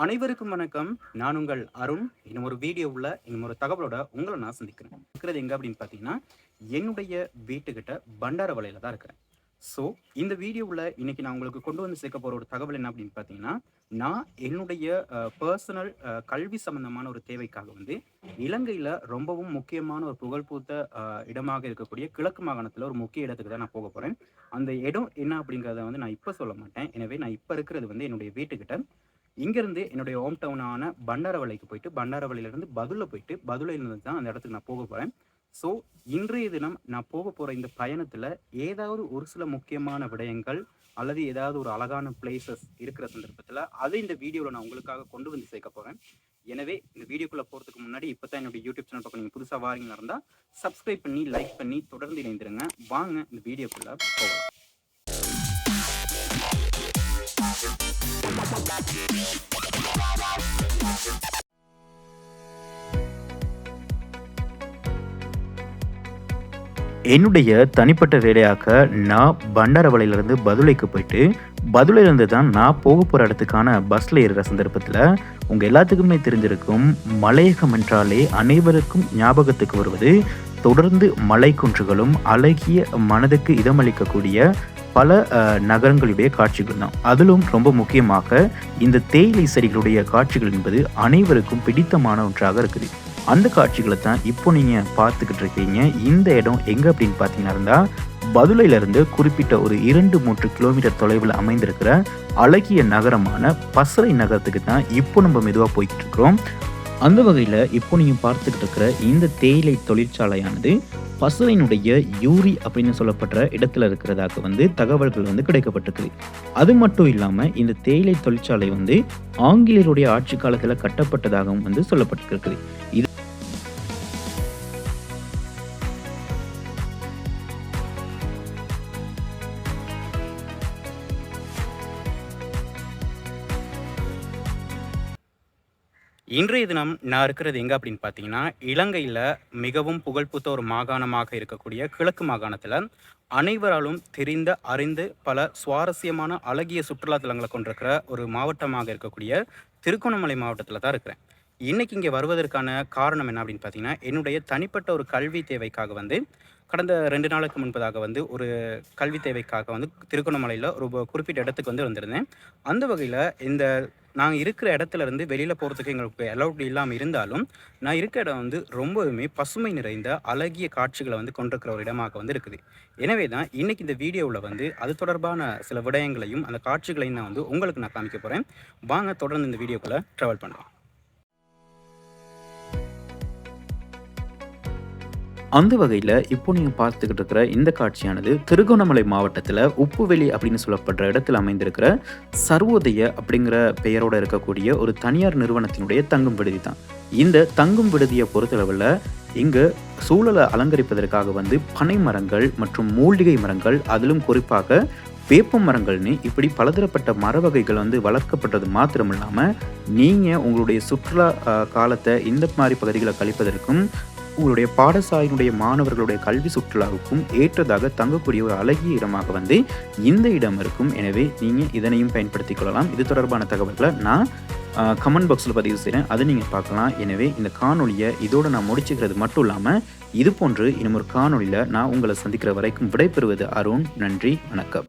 அனைவருக்கும் வணக்கம். நான் உங்கள் அருண். இன்னும் ஒரு வீடியோவில் இன்னும் ஒரு தகவலோட உங்களை நான் சந்திக்கிறேன். இருக்கிறது எங்கே அப்படின்னு பார்த்தீங்கன்னா என்னுடைய வீட்டுக்கிட்ட பண்டார வலையில தான் இருக்கிறேன். ஸோ இந்த வீடியோவில் இன்னைக்கு நான் உங்களுக்கு கொண்டு வந்து சேர்க்க போகிற ஒரு தகவல் என்ன அப்படின்னு பார்த்தீங்கன்னா நான் என்னுடைய பர்சனல் கல்வி சம்பந்தமான ஒரு தேவைக்காக வந்து இலங்கையில் ரொம்பவும் முக்கியமான ஒரு புகழ்பூத்த இடமாக இருக்கக்கூடிய கிழக்கு மாகாணத்தில் ஒரு முக்கிய இடத்துக்கு தான் நான் போக போகிறேன் அந்த இடம் என்ன அப்படிங்கிறத வந்து நான் இப்போ சொல்ல மாட்டேன். எனவே நான் இப்போ இருக்கிறது வந்து என்னுடைய வீட்டுக்கிட்ட. இங்கேருந்து என்னுடைய ஹோம் டவுனான பண்டாரவளைக்கு போயிட்டு பண்டாரவளையிலேருந்து பதுல போயிட்டு பதுளையிலிருந்து தான் அந்த இடத்துக்கு நான் போக போகிறேன் ஸோ இன்றைய தினம் நான் போக போகிற இந்த பயணத்தில் ஏதாவது ஒரு சில முக்கியமான விடயங்கள் அல்லது ஏதாவது ஒரு அழகான பிளேசஸ் இருக்கிற சந்தர்ப்பத்தில் அதை இந்த வீடியோவில் நான் உங்களுக்காக கொண்டு வந்து சேர்க்க போகிறேன் எனவே இந்த வீடியோக்குள்ளே போகிறதுக்கு முன்னாடி இப்போ தான் என்னுடைய யூடியூப் சேனல் பக்கம் நீங்கள் புதுசாக வாரீங்களா இருந்தால் சப்ஸ்கிரைப் பண்ணி லைக் பண்ணி தொடர்ந்து இணைந்துருங்க. வாங்க இந்த வீடியோக்குள்ளே போகலாம். என்னுடைய தனிப்பட்ட வேலையாக நான் பண்டாரவளையிலேருந்து பதுளைக்கு போயிட்டு பதுளையிலேருந்து தான் நான் போக போகிற இடத்துக்கான பஸ்ஸில் ஏறுகிற சந்தர்ப்பத்தில் உங்கள் எல்லாத்துக்குமே தெரிஞ்சிருக்கும் மலையகம் என்றாலே அனைவருக்கும் ஞாபகத்துக்கு வருவது தொடர்ந்து மலைக்குன்றுகளும் அழகிய மனதுக்கு இதமளிக்கக்கூடிய பல நகரங்களுடைய காட்சிகள் தான். அதிலும் ரொம்ப முக்கியமாக இந்த தேயிலை செடிகளுடைய காட்சிகள் என்பது அனைவருக்கும் பிடித்தமான ஒன்றாக இருக்குது. அந்த காட்சிகளை தான் இப்போ நீங்கள் பார்த்துக்கிட்டு இருக்கீங்க. இந்த இடம் எங்கே அப்படின்னு பார்த்தீங்கன்னா இருந்தால் பதுளையிலிருந்து குறிப்பிட்ட ஒரு இரண்டு மூன்று கிலோமீட்டர் தொலைவில் அமைந்திருக்கிற அழகிய நகரமான பசறை நகரத்துக்கு தான் இப்போ நம்ம மெதுவாக போய்கிட்டு இருக்கிறோம். அந்த வகையில் இப்போ நீங்கள் பார்த்துக்கிட்டு இருக்கிற இந்த தேயிலை தொழிற்சாலையானது பசுவையினுடைய யூரி அப்படின்னு சொல்லப்படுற இடத்துல இருக்கிறதாக வந்து தகவல்கள் வந்து கிடைக்கப்பட்டிருக்குது. அது மட்டும் இல்லாமல் இந்த தேயிலை தொழிற்சாலை வந்து ஆங்கிலேயருடைய ஆட்சி காலத்தில் கட்டப்பட்டதாகவும் வந்து சொல்லப்பட்டிருக்குது. இது இன்றைய தினம் நான் இருக்கிறது எங்கே அப்படின்னு பார்த்தீங்கன்னா இலங்கையில் மிகவும் புகழ்பூத்த ஒரு மாகாணமாக இருக்கக்கூடிய கிழக்கு மாகாணத்தில் அனைவராலும் தெரிந்த அறிந்து பல சுவாரஸ்யமான அழகிய சுற்றுலா தலங்களை கொண்டிருக்கிற ஒரு மாவட்டமாக இருக்கக்கூடிய திருகோணமலை மாவட்டத்தில் தான் இருக்கிறேன். இன்றைக்கி இங்கே வருவதற்கான காரணம் என்ன அப்படின்னு பார்த்தீங்கன்னா என்னுடைய தனிப்பட்ட ஒரு கல்வி தேவைக்காக வந்து கடந்த ரெண்டு நாளுக்கு முன்பதாக வந்து ஒரு கல்வி தேவைக்காக வந்து திருகோணமலையில் ஒரு குறிப்பிட்ட இடத்துக்கு வந்து வந்திருந்தேன். அந்த வகையில் இந்த நாங்கள் இருக்கிற இடத்துல இருந்து வெளியில் போகிறதுக்கு எங்களுக்கு அலௌட் இல்லாமல் இருந்தாலும் நான் இருக்கிற இடம் வந்து ரொம்பவுமே பசுமை நிறைந்த அழகிய காட்சிகளை வந்து கொண்டிருக்கிற ஒரு இடமாக வந்து இருக்குது. எனவே தான் இன்னைக்கு இந்த வீடியோவில் வந்து அது தொடர்பான சில விடயங்களையும் அந்த காட்சிகளையும் நான் வந்து உங்களுக்கு நான் காமிக்க போகிறேன் வாங்க தொடர்ந்து இந்த வீடியோக்குள்ளே ட்ராவல் பண்ணலாம். அந்த வகையில் இப்போ நீங்கள் பார்த்துக்கிட்டு இருக்கிற இந்த காட்சியானது திருகோணமலை மாவட்டத்தில் உப்புவெளி அப்படின்னு சொல்லப்படுற இடத்தில் அமைந்திருக்கிற சர்வோதய அப்படிங்கிற பெயரோட இருக்கக்கூடிய ஒரு தனியார் நிறுவனத்தினுடைய தங்கும் விடுதி தான். இந்த தங்கும் விடுதியை பொறுத்தளவில் இங்கு சூழலை அலங்கரிப்பதற்காக வந்து பனை மரங்கள் மற்றும் மூலிகை மரங்கள் அதிலும் குறிப்பாக வேப்ப மரங்கள்னு இப்படி பலதரப்பட்ட மர வகைகள் வந்து வளர்க்கப்பட்டது மாத்திரம் இல்லாமல் நீங்கள் உங்களுடைய சுற்றுலா காலத்தை இந்த மாதிரி பகுதிகளை கழிப்பதற்கும் உங்களுடைய பாடசாலையினுடைய மாணவர்களுடைய கல்வி சுற்றுலாவுக்கும் ஏற்றதாக தங்கக்கூடிய ஒரு அழகிய இடமாக வந்து இந்த இடம் இருக்கும். எனவே நீங்கள் இதனையும் பயன்படுத்திக் கொள்ளலாம். இது தொடர்பான தகவல்களை நான் கமெண்ட் பாக்ஸில் பதிவு செய்கிறேன் அதை நீங்கள் பார்க்கலாம். எனவே இந்த காணொலியை இதோடு நான் முடிச்சுக்கிறது மட்டும் இல்லாமல் இது போன்று இன்னும் ஒரு காணொலியில் நான் உங்களை சந்திக்கிற வரைக்கும் விடைபெறுவது அருண். நன்றி. வணக்கம்.